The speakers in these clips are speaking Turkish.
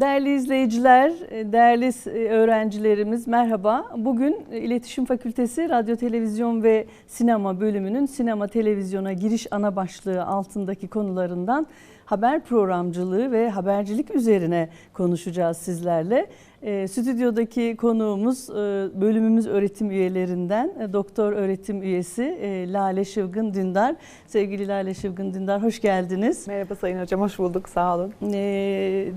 Değerli izleyiciler, değerli öğrencilerimiz merhaba. Bugün İletişim Fakültesi Radyo, Televizyon ve Sinema bölümünün sinema televizyona giriş ana başlığı altındaki konularından haber programcılığı ve habercilik üzerine konuşacağız sizlerle. E, stüdyodaki konuğumuz e, bölümümüz öğretim üyelerinden e, doktor öğretim üyesi e, Lale Şıvgın Dündar. Sevgili Lale Şıvgın Dündar hoş geldiniz. Merhaba Sayın Hocam hoş bulduk sağ olun. E,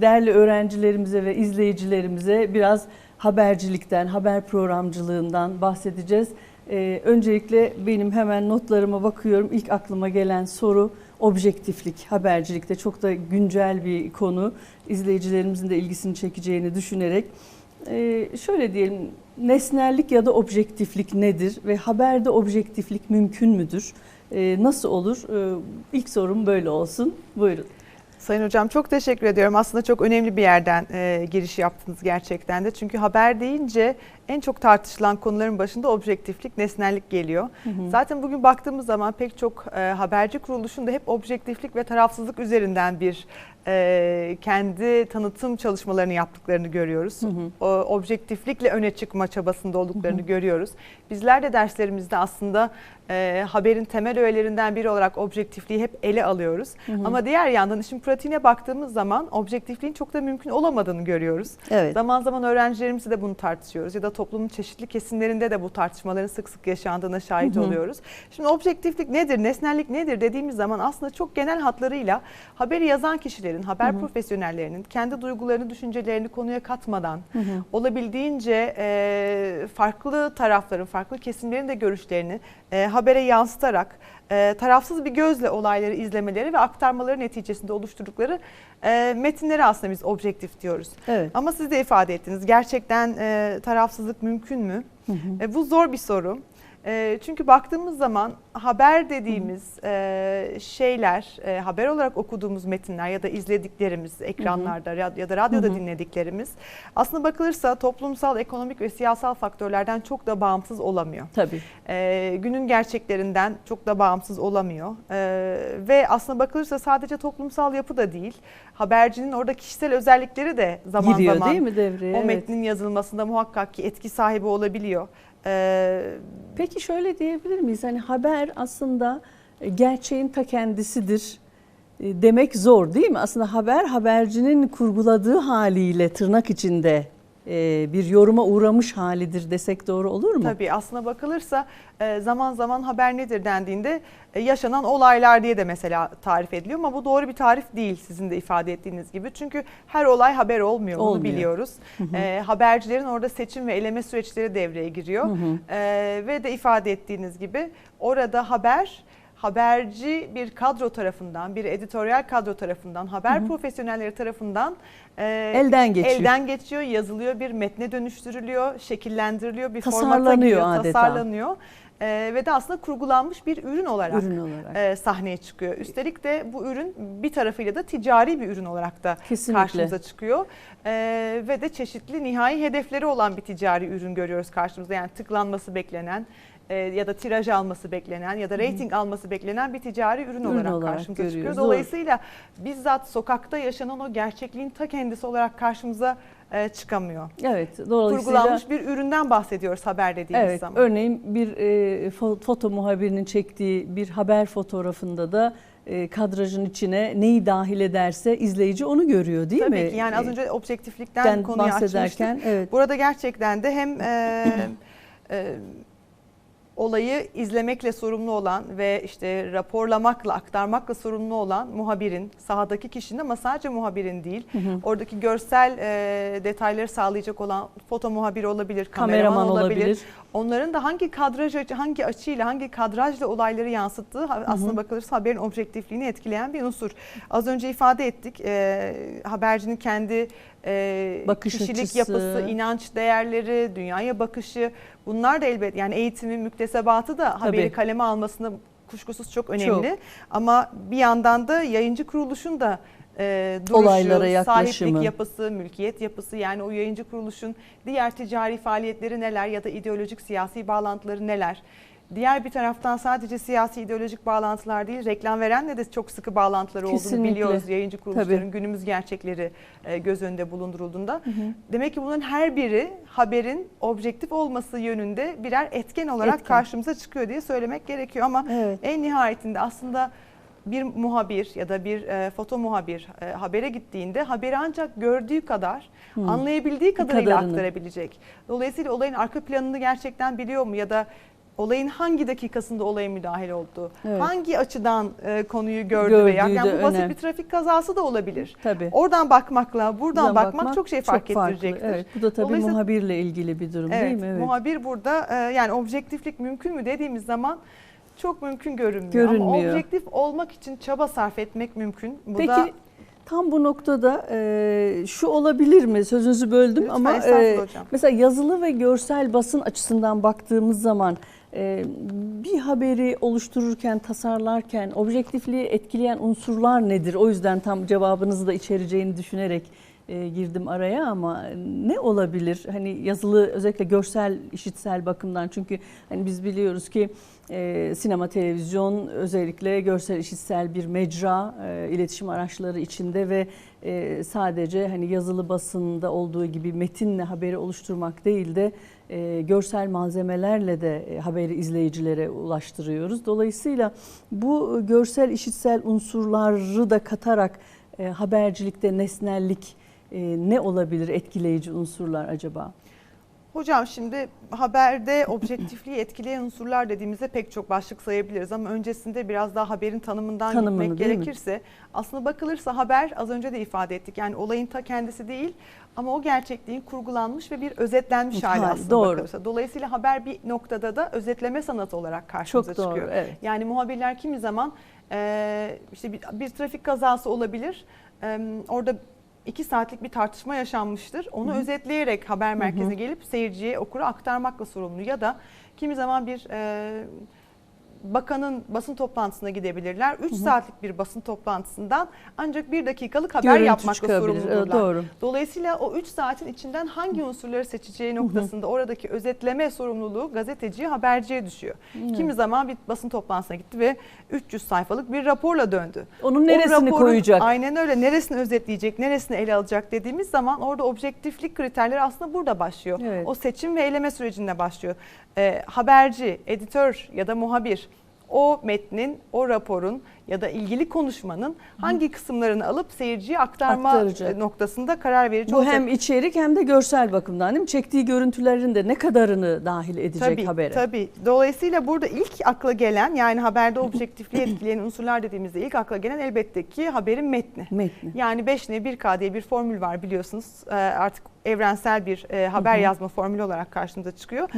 değerli öğrencilerimize ve izleyicilerimize biraz habercilikten, haber programcılığından bahsedeceğiz. E, öncelikle benim hemen notlarıma bakıyorum. İlk aklıma gelen soru objektiflik habercilikte çok da güncel bir konu. İzleyicilerimizin de ilgisini çekeceğini düşünerek e, şöyle diyelim nesnellik ya da objektiflik nedir ve haberde objektiflik mümkün müdür? E, nasıl olur? E, ilk sorum böyle olsun. Buyurun. Sayın Hocam çok teşekkür ediyorum. Aslında çok önemli bir yerden e, giriş yaptınız gerçekten de. Çünkü haber deyince en çok tartışılan konuların başında objektiflik, nesnellik geliyor. Hı hı. Zaten bugün baktığımız zaman pek çok e, haberci kuruluşunda hep objektiflik ve tarafsızlık üzerinden bir e, kendi tanıtım çalışmalarını yaptıklarını görüyoruz. Hı hı. O, objektiflikle öne çıkma çabasında olduklarını hı hı. görüyoruz. Bizler de derslerimizde aslında e, haberin temel öğelerinden biri olarak objektifliği hep ele alıyoruz. Hı hı. Ama diğer yandan işin pratiğine baktığımız zaman objektifliğin çok da mümkün olamadığını görüyoruz. Evet. Zaman zaman öğrencilerimizle de bunu tartışıyoruz ya da toplumun çeşitli kesimlerinde de bu tartışmaların sık sık yaşandığına şahit hı hı. oluyoruz. Şimdi objektiflik nedir, nesnellik nedir dediğimiz zaman aslında çok genel hatlarıyla haberi yazan kişilerin, haber hı hı. profesyonellerinin kendi duygularını, düşüncelerini konuya katmadan hı hı. olabildiğince e, farklı tarafların, farklı kesimlerin de görüşlerini e, habere yansıtarak e, tarafsız bir gözle olayları izlemeleri ve aktarmaları neticesinde oluşturdukları e, metinleri aslında biz objektif diyoruz. Evet. Ama siz de ifade ettiniz gerçekten e, tarafsızlık mümkün mü? Hı hı. E, bu zor bir soru. E, çünkü baktığımız zaman haber dediğimiz e, şeyler, e, haber olarak okuduğumuz metinler ya da izlediklerimiz ekranlarda hı hı. ya da radyoda hı hı. dinlediklerimiz aslında bakılırsa toplumsal, ekonomik ve siyasal faktörlerden çok da bağımsız olamıyor. Tabii. E, günün gerçeklerinden çok da bağımsız olamıyor. E, ve aslında bakılırsa sadece toplumsal yapı da değil, habercinin orada kişisel özellikleri de zaman Giriyor, zaman değil mi devreye? o evet. metnin yazılmasında muhakkak ki etki sahibi olabiliyor. Ee, Peki şöyle diyebilir miyiz? Hani haber aslında e, gerçeğin ta kendisidir e, demek zor değil mi? Aslında haber habercinin kurguladığı haliyle tırnak içinde bir yoruma uğramış halidir desek doğru olur mu? Tabii aslına bakılırsa e, zaman zaman haber nedir dendiğinde e, yaşanan olaylar diye de mesela tarif ediliyor ama bu doğru bir tarif değil sizin de ifade ettiğiniz gibi. Çünkü her olay haber olmuyor, olmuyor. bunu biliyoruz. Hı hı. E, habercilerin orada seçim ve eleme süreçleri devreye giriyor. Hı hı. E, ve de ifade ettiğiniz gibi orada haber haberci bir kadro tarafından, bir editoryal kadro tarafından, haber hı hı. profesyonelleri tarafından e, elden geçiyor. Elden geçiyor, yazılıyor, bir metne dönüştürülüyor, şekillendiriliyor, bir formata giriyor, adeta. tasarlanıyor. E, ve de aslında kurgulanmış bir ürün olarak, ürün olarak. E, sahneye çıkıyor. Üstelik de bu ürün bir tarafıyla da ticari bir ürün olarak da Kesinlikle. karşımıza çıkıyor. E, ve de çeşitli nihai hedefleri olan bir ticari ürün görüyoruz karşımızda. Yani tıklanması beklenen, e, ya da tiraj alması beklenen ya da rating alması beklenen bir ticari ürün, ürün olarak, olarak karşımıza görüyoruz. çıkıyor. Dolayısıyla Doğru. bizzat sokakta yaşanan o gerçekliğin ta kendisi olarak karşımıza e, çıkamıyor. Evet, dolayısıyla kurgulanmış bir üründen bahsediyoruz haber dediğimiz evet, zaman. Örneğin bir e, foto muhabirinin çektiği bir haber fotoğrafında da e, kadrajın içine neyi dahil ederse izleyici onu görüyor değil Tabii mi? Tabii ki yani az önce objektiflikten konuyu açmıştık. Evet. Burada gerçekten de hem e, e, olayı izlemekle sorumlu olan ve işte raporlamakla, aktarmakla sorumlu olan muhabirin, sahadaki kişinin ama sadece muhabirin değil, hı hı. oradaki görsel e, detayları sağlayacak olan foto muhabiri olabilir, kameraman, kameraman olabilir. olabilir. Onların da hangi kadraj, hangi açıyla, hangi kadrajla olayları yansıttığı hı hı. aslında bakılırsa haberin objektifliğini etkileyen bir unsur. Az önce ifade ettik, e, habercinin kendi e, Bakış kişilik açısı. yapısı, inanç değerleri, dünyaya bakışı bunlar da elbet yani eğitimin müktesebatı da Tabii. haberi kaleme almasında kuşkusuz çok önemli. Çok. Ama bir yandan da yayıncı kuruluşun da e, duruşu, Olaylara yaklaşımı. sahiplik yapısı, mülkiyet yapısı yani o yayıncı kuruluşun diğer ticari faaliyetleri neler ya da ideolojik siyasi bağlantıları neler? Diğer bir taraftan sadece siyasi ideolojik bağlantılar değil, reklam verenle de çok sıkı bağlantıları olduğunu Kesinlikle. biliyoruz. Yayıncı kuruluşların Tabii. günümüz gerçekleri e, göz önünde bulundurulduğunda. Demek ki bunun her biri haberin objektif olması yönünde birer etken olarak Etken. karşımıza çıkıyor diye söylemek gerekiyor. Ama Evet. en nihayetinde aslında bir muhabir ya da bir e, foto muhabir e, habere gittiğinde haberi ancak gördüğü kadar Hmm. anlayabildiği kadarıyla kadarını. aktarabilecek. Dolayısıyla olayın arka planını gerçekten biliyor mu ya da olayın hangi dakikasında olaya müdahale oldu? Evet. Hangi açıdan e, konuyu gördü veya Gördüğü yani de bu basit önemli. bir trafik kazası da olabilir. Tabii. Oradan bakmakla buradan Buradan bakmak, çok şey fark farklı. ettirecektir. Evet, bu da tabii Dolayısıyla- muhabirle ilgili bir durum değil mi? Evet. muhabir burada e, yani objektiflik mümkün mü dediğimiz zaman çok mümkün görünmüyor. Ama Görünmüyor. objektif olmak için çaba sarf etmek mümkün. Bu Peki da tam bu noktada e, şu olabilir mi? Sözünüzü böldüm Lütfen, ama estağfurullah e, hocam. mesela yazılı ve görsel basın açısından baktığımız zaman bir haberi oluştururken, tasarlarken objektifliği etkileyen unsurlar nedir? O yüzden tam cevabınızı da içereceğini düşünerek e, girdim araya ama ne olabilir? Hani yazılı özellikle görsel, işitsel bakımdan çünkü hani biz biliyoruz ki e, sinema, televizyon özellikle görsel, işitsel bir mecra e, iletişim araçları içinde ve sadece hani yazılı basında olduğu gibi metinle haberi oluşturmak değil de görsel malzemelerle de haberi izleyicilere ulaştırıyoruz. Dolayısıyla bu görsel, işitsel unsurları da katarak habercilikte nesnellik ne olabilir etkileyici unsurlar acaba? Hocam şimdi haberde objektifliği etkileyen unsurlar dediğimizde pek çok başlık sayabiliriz ama öncesinde biraz daha haberin tanımından Tanımını, gitmek değil mi? gerekirse aslında bakılırsa haber az önce de ifade ettik yani olayın ta kendisi değil ama o gerçekliğin kurgulanmış ve bir özetlenmiş hali aslında doğru. bakılırsa. Dolayısıyla haber bir noktada da özetleme sanatı olarak karşımıza Çok doğru, çıkıyor. evet. Yani muhabirler kimi zaman e, işte bir, bir trafik kazası olabilir. E, orada iki saatlik bir tartışma yaşanmıştır. Onu özetleyerek haber merkezine gelip seyirciye, okura aktarmakla sorumlu. Ya da kimi zaman bir e, bakanın basın toplantısına gidebilirler. 3 saatlik bir basın toplantısından ancak bir dakikalık haber Görüntü yapmakla. Evet, sorumludurlar. Doğru. Dolayısıyla o 3 saatin içinden hangi unsurları seçeceği noktasında oradaki özetleme sorumluluğu gazeteciye, haberciye düşüyor. Kimi zaman bir basın toplantısına gitti ve 300 sayfalık bir raporla döndü. Onun O neresini raporun- koyacak? Aynen öyle. Neresini özetleyecek, neresini ele alacak dediğimiz zaman orada objektiflik kriterleri aslında burada başlıyor. Evet. O seçim ve eleme sürecinde başlıyor. Ee, haberci, editör ya da muhabir o metnin, o raporun ya da ilgili konuşmanın hangi kısımlarını alıp seyirciye aktarma Aktaracak. noktasında karar verici Bu olacak. hem içerik hem de görsel bakımdan değil mi? Çektiği görüntülerin de ne kadarını dahil edecek Tabii, habere? tabii. Dolayısıyla burada ilk akla gelen yani haberde objektifliği etkileyen unsurlar dediğimizde ilk akla gelen elbette ki haberin metni. Metni. Yani 5N 1K diye bir formül var biliyorsunuz. Ee, artık evrensel bir e, haber yazma formülü olarak karşımıza çıkıyor.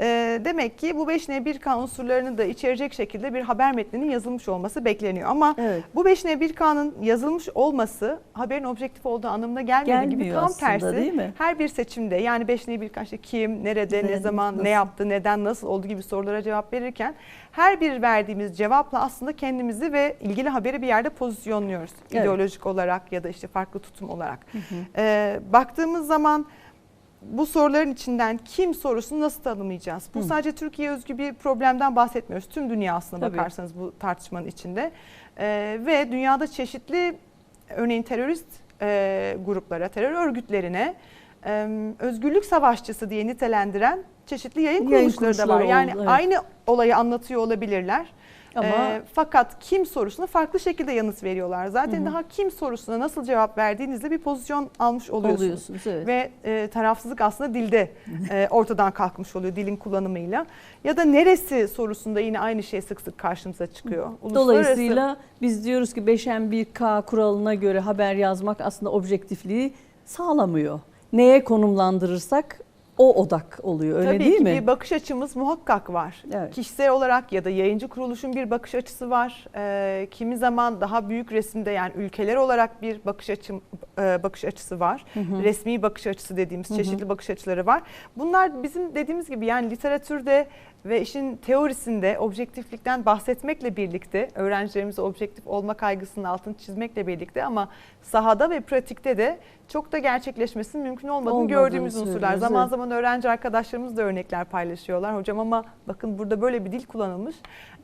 Ee, demek ki bu 5N 1K unsurlarını da içerecek şekilde bir haber metninin yazılmış olması bekleniyor. Ama Evet. bu 5N 1K'nın yazılmış olması haberin objektif olduğu anlamına gelmediği gibi Gelmiyor tam aslında, tersi değil mi? her bir seçimde yani 5N 1K işte kim, nerede, ne Nerede, zaman, nasıl? ne yaptı, neden, nasıl oldu gibi sorulara cevap verirken her bir verdiğimiz cevapla aslında kendimizi ve ilgili haberi bir yerde pozisyonluyoruz. Evet. İdeolojik olarak ya da işte farklı tutum olarak. Ee, baktığımız zaman bu soruların içinden kim sorusunu nasıl tanımlayacağız? Bu Hı. sadece Türkiye özgü bir problemden bahsetmiyoruz. Tüm dünya aslında Tabii. bakarsanız bu tartışmanın içinde. Ee, ve dünyada çeşitli örneğin terörist e, gruplara, terör örgütlerine e, özgürlük savaşçısı diye nitelendiren çeşitli yayın Yayın kuruluşları da var. Yani oldu, evet. aynı olayı anlatıyor olabilirler. Ama Ee, fakat kim sorusuna farklı şekilde yanıt veriyorlar. Zaten Hı hı. daha kim sorusuna nasıl cevap verdiğinizde bir pozisyon almış oluyorsunuz. oluyorsunuz evet. Ve e, tarafsızlık aslında dilde e, ortadan kalkmış oluyor dilin kullanımıyla. Ya da neresi sorusunda yine aynı şey sık sık karşımıza çıkıyor. Uluslararası- Dolayısıyla biz diyoruz ki 5M1K kuralına göre haber yazmak aslında objektifliği sağlamıyor. Neye konumlandırırsak o odak oluyor öyle Tabii değil ki mi? bir bakış açımız muhakkak var. Evet. Kişisel olarak ya da yayıncı kuruluşun bir bakış açısı var. Ee, kimi zaman daha büyük resimde yani ülkeler olarak bir bakış açım e, bakış açısı var. Resmi bakış açısı dediğimiz çeşitli bakış açıları var. Bunlar bizim dediğimiz gibi yani literatürde ve işin teorisinde objektiflikten bahsetmekle birlikte öğrencilerimize objektif olma kaygısının altını çizmekle birlikte ama sahada ve pratikte de çok da gerçekleşmesinin mümkün olmadığını Olmadığını gördüğümüz unsurlar. söylüyoruz, Zaman evet. zaman öğrenci arkadaşlarımız da örnekler paylaşıyorlar. Hocam ama bakın burada böyle bir dil kullanılmış.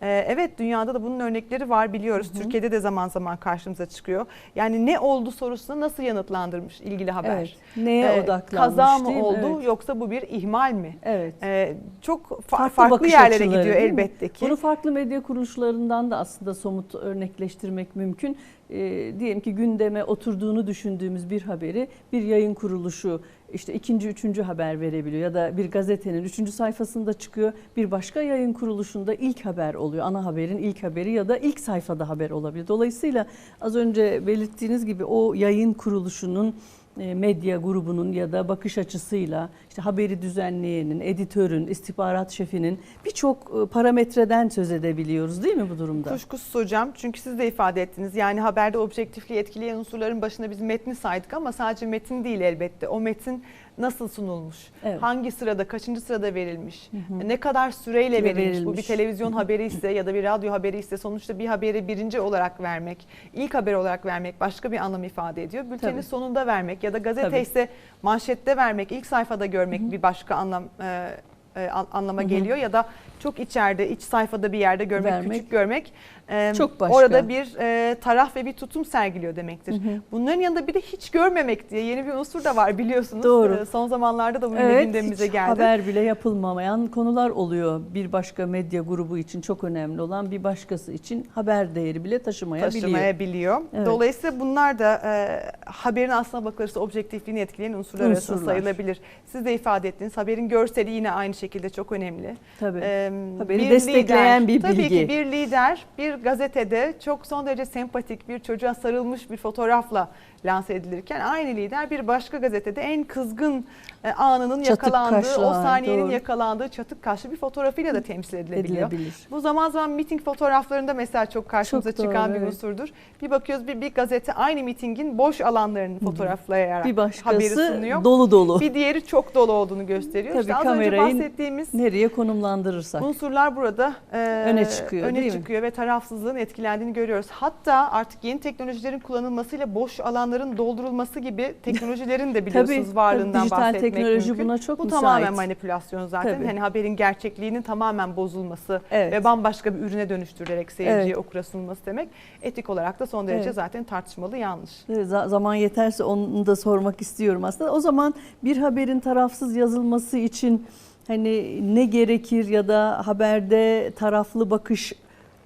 Ee, evet dünyada da bunun örnekleri var biliyoruz. Türkiye'de de zaman zaman karşımıza çıkıyor. Yani ne oldu sorusuna nasıl yanıtlandırmış ilgili haber. Evet. Neye Ee, odaklanmış Kaza mı değil mi? oldu Evet. yoksa bu bir ihmal mi? Evet. Ee, çok fa- Farklı bakış yerlere açıları, gidiyor değil mi? elbette ki. Bunu farklı medya kuruluşlarından da aslında somut örnekleştirmek mümkün. Ee, diyelim ki gündeme oturduğunu düşündüğümüz bir haberi bir yayın kuruluşu işte ikinci, üçüncü haber verebiliyor ya da bir gazetenin üçüncü sayfasında çıkıyor. Bir başka yayın kuruluşunda ilk haber oluyor. Ana haberin ilk haberi ya da ilk sayfada haber olabilir. Dolayısıyla az önce belirttiğiniz gibi o yayın kuruluşunun e, medya grubunun ya da bakış açısıyla işte haberi düzenleyenin, editörün, istihbarat şefinin birçok e, parametreden söz edebiliyoruz değil mi bu durumda? Kuşkusuz hocam çünkü siz de ifade ettiniz. Yani haberde objektifliği etkileyen unsurların başında biz metni saydık ama sadece metin değil elbette. O metin nasıl sunulmuş? Evet. Hangi sırada, kaçıncı sırada verilmiş? Ne kadar süreyle Ve verilmiş? Bu bir verilmiş. televizyon haberi ise ya da bir radyo haberi ise sonuçta bir haberi birinci olarak vermek, ilk haber olarak vermek başka bir anlam ifade ediyor. Bültenin Tabii. sonunda vermek ya da gazete Tabii. ise manşette vermek, ilk sayfada görmek bir başka anlam e, e, an- anlama geliyor ya da çok içeride, iç sayfada bir yerde görmek, Vermek. küçük görmek e, Çok başka. orada bir e, taraf ve bir tutum sergiliyor demektir. Bunların yanında bir de hiç görmemek diye yeni bir unsur da var biliyorsunuz. Doğru. E, son zamanlarda da bu Evet, gündemimize geldi. haber bile yapılmamayan konular oluyor. Bir başka medya grubu için çok önemli olan bir başkası için haber değeri bile taşımayabiliyor. taşımayabiliyor. Evet. Dolayısıyla bunlar da e, haberin aslına bakılırsa objektifliğini etkileyen unsurlar, arasında Unsurlar. sayılabilir. Siz de ifade ettiniz. Haberin görseli yine aynı şekilde çok önemli. Tabii. E, Haberi destekleyen bir Tabii bilgi. ki bir lider bir gazetede çok son derece sempatik bir çocuğa sarılmış bir fotoğrafla lanse edilirken aynı lider bir başka gazetede en kızgın e, anının Çatık yakalandığı, kaşlı o saniyenin doğru. yakalandığı çatık kaşlı bir fotoğrafıyla da temsil edilebiliyor. edilebilir. Bu zaman zaman miting fotoğraflarında mesela çok karşımıza Çok doğru, çıkan bir evet. unsurdur. Bir bakıyoruz bir, bir gazete aynı mitingin boş alanlarını fotoğraflayarak Bir haberi başkası sunuyor. dolu dolu. Bir diğeri çok dolu olduğunu gösteriyor. Tabii işte az önce bahsettiğimiz Nereye konumlandırırsak. unsurlar burada e, Öne çıkıyor, öne değil mi? çıkıyor ve tarafsızlığın etkilendiğini görüyoruz. Hatta artık yeni teknolojilerin kullanılmasıyla boş alanların doldurulması gibi teknolojilerin de biliyorsunuz Tabii, varlığından tabii, dijital bahsetmek teknoloji mümkün. buna çok Bu müsait. tamamen manipülasyon zaten. Tabii. Hani haberin gerçekliğinin tamamen bozulması Evet. ve bambaşka bir ürüne dönüştürülerek seyirciye Evet. okura sunulması demek. Etik olarak da son derece Evet. zaten tartışmalı yanlış. Evet, za- Zaman yeterse onu da sormak istiyorum aslında. O zaman bir haberin tarafsız yazılması için hani ne gerekir ya da haberde taraflı bakış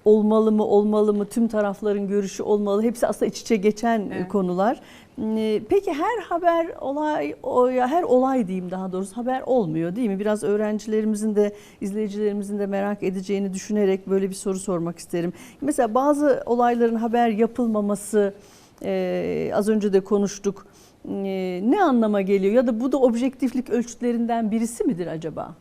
olmalı mı olmalı mı tüm tarafların görüşü olmalı hepsi aslında iç içe geçen Evet. konular. Ee, Peki her haber olay her olay diyeyim daha doğrusu haber olmuyor değil mi? Biraz öğrencilerimizin de izleyicilerimizin de merak edeceğini düşünerek böyle bir soru sormak isterim. Mesela bazı olayların haber yapılmaması ee, az önce de konuştuk. Ee, ne anlama geliyor ya da bu da objektiflik ölçütlerinden birisi midir acaba?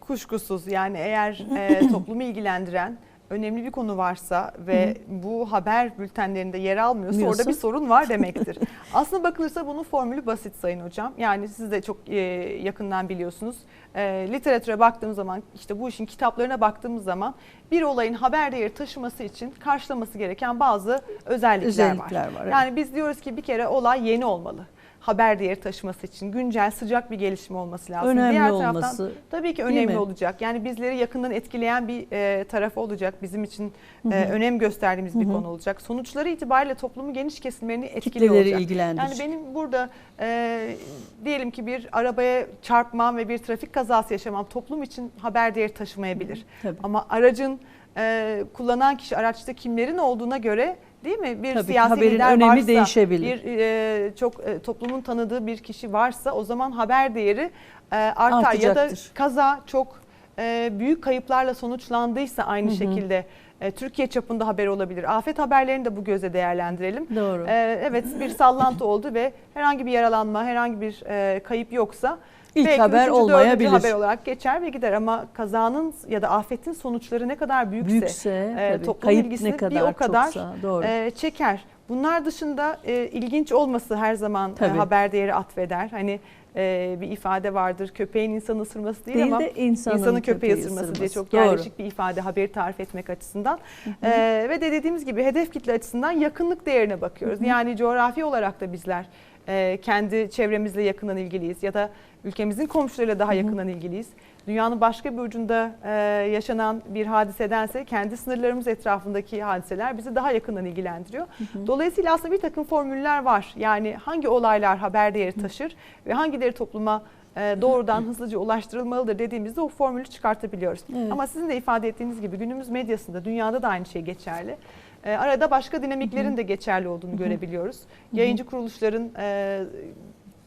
Kuşkusuz yani eğer e, toplumu ilgilendiren önemli bir konu varsa ve bu haber bültenlerinde yer almıyorsa Bilmiyorsa. orada bir sorun var demektir. Aslında bakılırsa bunun formülü basit sayın hocam. Yani siz de çok e, yakından biliyorsunuz. E, literatüre baktığımız zaman işte bu işin kitaplarına baktığımız zaman bir olayın haber değeri taşıması için karşılaması gereken bazı özellikler, Özellikler var. var, evet. Yani biz diyoruz ki bir kere olay yeni olmalı. Haber değeri taşıması için güncel sıcak bir gelişme olması lazım. Önemli Diğer olması. taraftan tabii ki önemli olacak. Yani bizleri yakından etkileyen bir e, tarafı olacak. Bizim için e, önem gösterdiğimiz bir konu olacak. Sonuçları itibariyle toplumu geniş kesimlerini etkiliyor Kitleleri olacak. ilgilendirici. Yani benim burada e, diyelim ki bir arabaya çarpmam ve bir trafik kazası yaşamam toplum için haber değeri taşımayabilir. Tabii. Ama aracın e, kullanan kişi araçta kimlerin olduğuna göre değil mi? Bir Tabii siyasi haberin lider önemi varsa, değişebilir. bir e, çok e, toplumun tanıdığı bir kişi varsa o zaman haber değeri e, artar ya da kaza çok e, büyük kayıplarla sonuçlandıysa aynı şekilde e, Türkiye çapında haber olabilir. Afet haberlerini de bu göze değerlendirelim. Doğru. E, evet bir sallantı oldu ve herhangi bir yaralanma, herhangi bir e, kayıp yoksa İlk belki haber üçüncü, olmayabilir. haber olarak geçer ve gider ama kazanın ya da afetin sonuçları ne kadar büyükse, Büyükse, e, tabii, toplum kayıp ilgisini ne kadar bir o kadar çoksa, doğru. e, çeker. Bunlar dışında e, ilginç olması her zaman e, haber değeri atfeder. Hani e, bir ifade vardır. Köpeğin insanı ısırması değil, Değil ama de insanın, insanın köpeği, köpeği ısırması, diye çok Doğru. yerleşik bir ifade haberi tarif etmek açısından. Ee, ve de dediğimiz gibi hedef kitle açısından yakınlık değerine bakıyoruz. Yani coğrafi olarak da bizler e, kendi çevremizle yakından ilgiliyiz ya da ülkemizin komşularıyla daha yakından ilgiliyiz. Dünyanın başka bir ucunda e, yaşanan bir hadisedense kendi sınırlarımız etrafındaki hadiseler bizi daha yakından ilgilendiriyor. Dolayısıyla aslında bir takım formüller var. Yani hangi olaylar haber değeri taşır ve hangileri topluma e, doğrudan hızlıca ulaştırılmalıdır dediğimizde o formülü çıkartabiliyoruz. Evet. Ama sizin de ifade ettiğiniz gibi günümüz medyasında dünyada da aynı şey geçerli. E, arada başka dinamiklerin de geçerli olduğunu görebiliyoruz. Yayıncı kuruluşların e,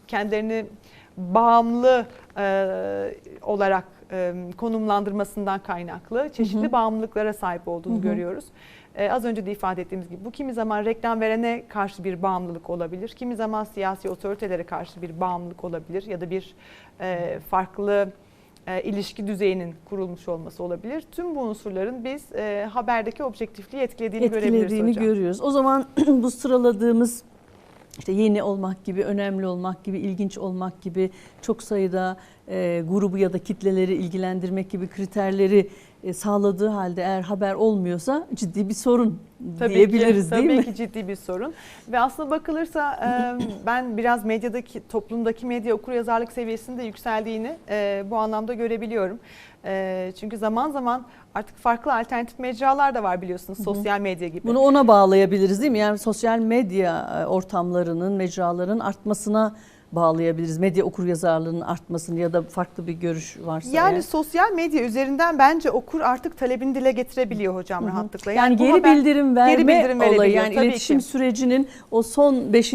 kendilerini bağımlı e, olarak e, konumlandırmasından kaynaklı çeşitli bağımlılıklara sahip olduğunu görüyoruz. E, az önce de ifade ettiğimiz gibi bu kimi zaman reklam verene karşı bir bağımlılık olabilir. Kimi zaman siyasi otoritelere karşı bir bağımlılık olabilir ya da bir e, farklı e, ilişki düzeyinin kurulmuş olması olabilir. Tüm bu unsurların biz e, haberdeki objektifliği etkilediğini, görebiliriz etkilediğini hocam. görüyoruz. O zaman bu sıraladığımız işte yeni olmak gibi, önemli olmak gibi, ilginç olmak gibi çok sayıda e, grubu ya da kitleleri ilgilendirmek gibi kriterleri sağladığı halde eğer haber olmuyorsa ciddi bir sorun Tabii diyebiliriz ki, değil tabii mi? ki ciddi bir sorun. Ve aslında bakılırsa e, ben biraz medyadaki, toplumdaki medya okuryazarlık seviyesinde yükseldiğini e, bu anlamda görebiliyorum. E, Çünkü zaman zaman artık farklı alternatif mecralar da var biliyorsunuz sosyal medya gibi. Bunu ona bağlayabiliriz değil mi? Yani sosyal medya e, ortamlarının, mecraların artmasına bağlayabiliriz. Medya okuryazarlığının artmasını ya da farklı bir görüş varsa Yani eğer. sosyal medya üzerinden bence okur artık talebini dile getirebiliyor hocam rahatlıkla. Yani, bu geri haber- bildirim verme geri bildirim olayı yani iletişim ki. sürecinin o son 5.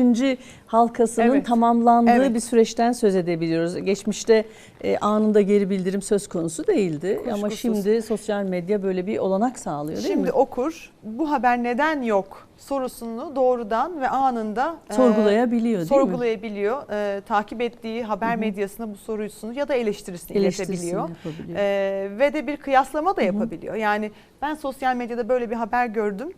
halkasının Evet. tamamlandığı Evet. bir süreçten söz edebiliyoruz. Geçmişte e, anında geri bildirim söz konusu değildi ama Kuşkusuz. şimdi sosyal medya böyle bir olanak sağlıyor değil Şimdi mi? okur bu haber neden yok sorusunu doğrudan ve anında e, Sorgulayabiliyor değil mi? sorgulayabiliyor. E, takip ettiği haber medyasına bu sorusunu ya da eleştirisini, Eleştirisini iletebiliyor. E, ve de bir kıyaslama da yapabiliyor. Yani ben sosyal medyada böyle bir haber gördüm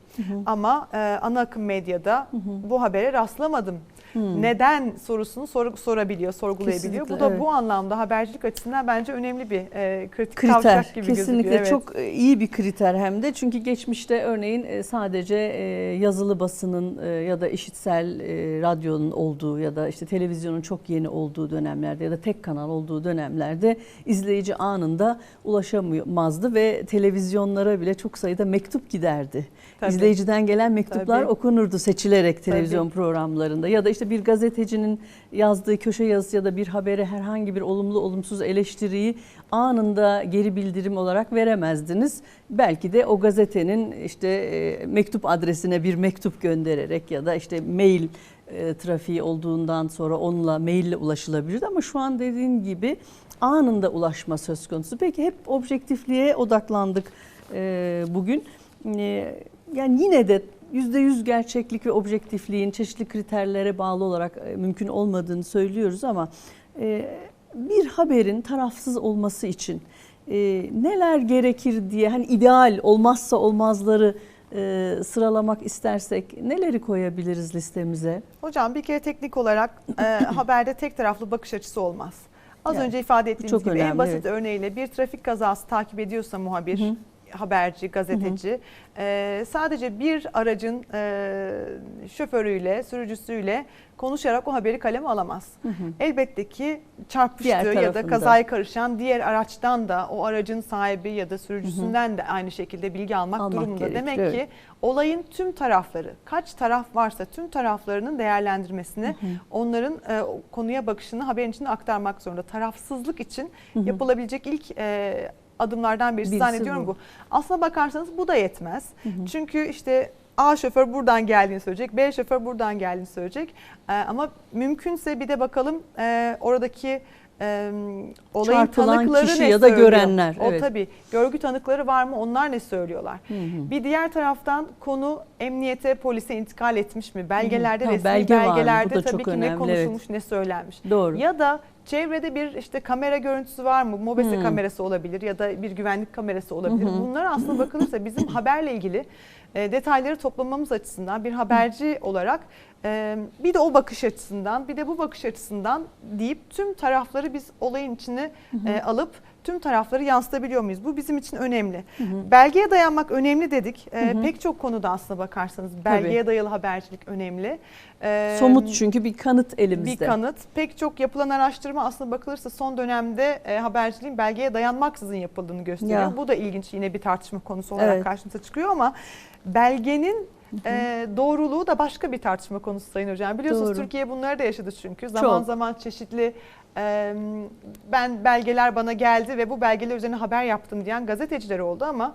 ama e, ana akım medyada bu habere rastlamadım. Neden sorusunu sor- sorabiliyor, sorgulayabiliyor. Bu Kesinlikle, da evet. bu anlamda habercilik açısından bence önemli bir e, kritik kriter kavşak gibi kesinlikle gözüküyor. Evet. çok e, iyi bir kriter hem de çünkü geçmişte örneğin e, sadece e, yazılı basının ya da işitsel radyonun olduğu ya da işte televizyonun çok yeni olduğu dönemlerde ya da tek kanal olduğu dönemlerde izleyici anında ulaşamazdı ve televizyonlara bile çok sayıda mektup giderdi. Tabii. İzleyiciden gelen mektuplar Tabii. okunurdu seçilerek televizyon programlarında ya da işte bir gazetecinin yazdığı köşe yazısı ya da bir habere herhangi bir olumlu olumsuz eleştiriyi anında geri bildirim olarak veremezdiniz. Belki de o gazetenin işte e, mektup adresine bir mektup göndererek ya da işte mail e, trafiği olduğundan sonra onunla maille ulaşılabilirdi ama şu an dediğin gibi anında ulaşma söz konusu. Peki hep objektifliğe odaklandık e, bugün. Yani yine de %100 gerçeklik ve objektifliğin çeşitli kriterlere bağlı olarak e, mümkün olmadığını söylüyoruz ama e, bir haberin tarafsız olması için e, neler gerekir diye hani ideal olmazsa olmazları e, sıralamak istersek neleri koyabiliriz listemize? Hocam bir kere teknik olarak e, haberde tek taraflı bakış açısı olmaz. Az Yani, önce ifade ettiğimiz gibi önemli, en basit evet. örneğiyle bir trafik kazası takip ediyorsa muhabir, haberci, gazeteci e, sadece bir aracın e, şoförüyle, sürücüsüyle konuşarak o haberi kaleme alamaz. Elbette ki çarpıştığı ya da kazaya karışan diğer araçtan da o aracın sahibi ya da sürücüsünden de aynı şekilde bilgi almak, Almak durumunda. gerekiyor, Demek evet. ki olayın tüm tarafları, kaç taraf varsa tüm taraflarının değerlendirmesini, onların e, konuya bakışını haberin içinde aktarmak zorunda. Tarafsızlık için yapılabilecek ilk e, adımlardan birisi, Birisi zannediyorum bu. bu. Aslına bakarsanız bu da yetmez. Çünkü işte A şoför buradan geldiğini söyleyecek, B şoför buradan geldiğini söyleyecek. E, ama mümkünse bir de bakalım e, oradaki e, olayın Çarpılan tanıkları kişi ne ya da söylüyor? görenler, O evet. tabii. Görgü tanıkları var mı? Onlar ne söylüyorlar? Bir diğer taraftan konu emniyete, polise intikal etmiş mi? Belgelerde, Ha, resmi belge belgelerde tabii ki ne önemli, konuşulmuş, ne söylenmiş. Doğru. Ya da çevrede bir işte kamera görüntüsü var mı? Mobese Hmm. kamerası olabilir ya da bir güvenlik kamerası olabilir. Hı. Bunlar aslında bakılırsa bizim haberle ilgili e, detayları toplamamız açısından bir haberci olarak e, bir de o bakış açısından bir de bu bakış açısından deyip tüm tarafları biz olayın içine e, alıp tüm tarafları yansıtabiliyor muyuz? Bu bizim için önemli. Belgeye dayanmak önemli dedik. E, Hı hı. Pek çok konuda aslına bakarsanız belgeye dayalı habercilik önemli. E, Somut çünkü bir kanıt elimizde. bir kanıt. Pek çok yapılan araştırma aslında bakılırsa son dönemde e, haberciliğin belgeye dayanmaksızın yapıldığını gösteriyor. Ya. Bu da ilginç yine bir tartışma konusu olarak Evet. karşımıza çıkıyor ama belgenin e, doğruluğu da başka bir tartışma konusu Sayın Hocam. Biliyorsunuz Doğru. Türkiye bunları da yaşadı çünkü. Zaman Çok. zaman çeşitli ben belgeler bana geldi ve bu belgeler üzerine haber yaptım diyen gazeteciler oldu ama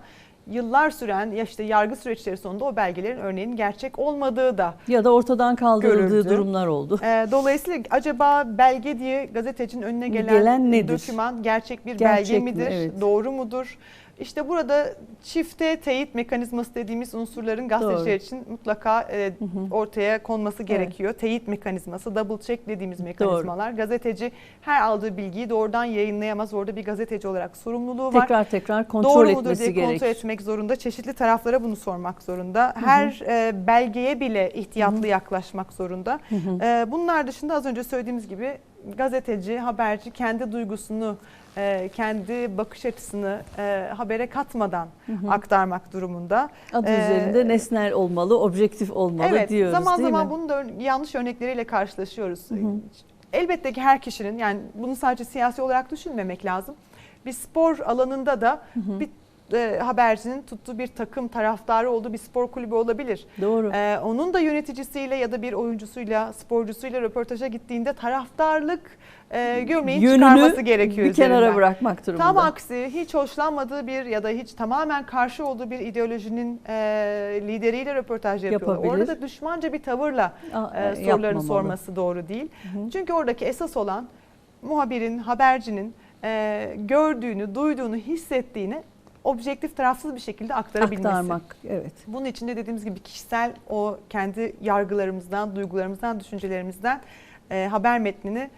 yıllar süren ya işte yargı süreçleri sonunda o belgelerin örneğin gerçek olmadığı da Ya da ortadan kaldırıldığı Görüldü. durumlar oldu. ee, dolayısıyla acaba belge diye gazetecinin önüne gelen, Gelen nedir? doküman gerçek bir Gerçek belge mi? midir? Evet. Doğru mudur? İşte burada çifte teyit mekanizması dediğimiz unsurların gazeteciler Doğru. için mutlaka e, Hı hı. ortaya konması gerekiyor. Teyit mekanizması, double check dediğimiz mekanizmalar. Gazeteci her aldığı bilgiyi doğrudan yayınlayamaz. Orada bir gazeteci olarak sorumluluğu var. Tekrar tekrar kontrol Doğru mudur etmesi diye gerek. kontrol etmek zorunda. Çeşitli taraflara bunu sormak zorunda. Her e, belgeye bile ihtiyatlı yaklaşmak zorunda. Hı hı. E, bunlar dışında az önce söylediğimiz gibi gazeteci, haberci kendi duygusunu, e, kendi bakış açısını e, habere katmadan Hı hı. aktarmak durumunda. Adı Ee, üzerinde nesnel olmalı, objektif olmalı evet, diyoruz zaman değil zaman mi? bunun da yanlış örnekleriyle karşılaşıyoruz. Hı hı. Elbette ki her kişinin yani bunu sadece siyasi olarak düşünmemek lazım. Bir spor alanında da hı. bir e, habercinin tuttuğu bir takım taraftarı olduğu bir spor kulübü olabilir. Doğru. Ee, onun da yöneticisiyle ya da bir oyuncusuyla, sporcusuyla röportaja gittiğinde taraftarlık e, gömleğin Yönünü çıkarması gerekiyor bir kenara üzerinden. bırakmak durumunda. Tam aksi hiç hoşlanmadığı bir ya da hiç tamamen karşı olduğu bir ideolojinin e, lideriyle röportaj yapıyor. Yapabilir. Orada da düşmanca bir tavırla Aa, e, sorularını yapmamalı. sorması doğru değil. Hı hı. Çünkü oradaki esas olan muhabirin, habercinin e, gördüğünü, duyduğunu, hissettiğini objektif tarafsız bir şekilde aktarabilmesi. Aktarmak, evet. Bunun için de dediğimiz gibi kişisel o kendi yargılarımızdan, duygularımızdan, düşüncelerimizden e, haber metnini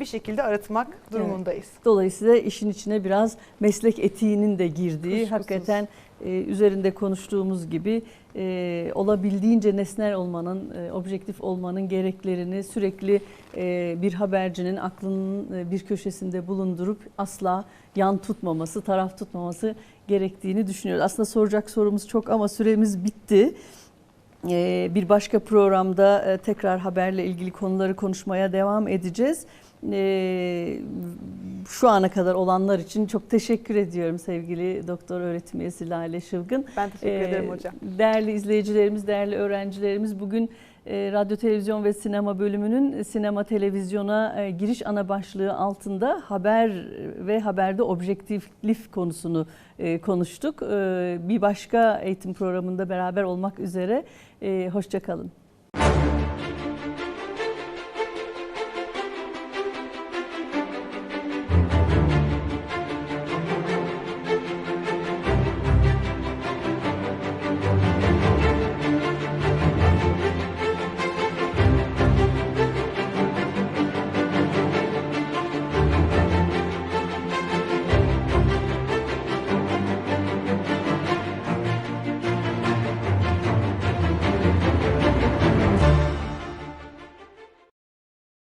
bir şekilde aratmak durumundayız. Dolayısıyla işin içine biraz meslek etiğinin de girdiği, Kuşkusuz. hakikaten e, üzerinde konuştuğumuz gibi e, olabildiğince nesnel olmanın, e, objektif olmanın gereklerini sürekli e, bir habercinin aklının e, bir köşesinde bulundurup asla yan tutmaması, taraf tutmaması gerektiğini düşünüyoruz. Aslında soracak sorumuz çok ama süremiz bitti. Ee, Bir başka programda e, tekrar haberle ilgili konuları konuşmaya devam edeceğiz. Ee, Şu ana kadar olanlar için çok teşekkür ediyorum sevgili doktor öğretim üyesi Lale Şılgın. Ben teşekkür Ee, ederim hocam. Değerli izleyicilerimiz, değerli öğrencilerimiz bugün radyo, televizyon ve sinema bölümünün sinema televizyona e, giriş ana başlığı altında haber ve haberde objektiflik konusunu e, konuştuk. E, Bir başka eğitim programında beraber olmak üzere. E, Hoşçakalın.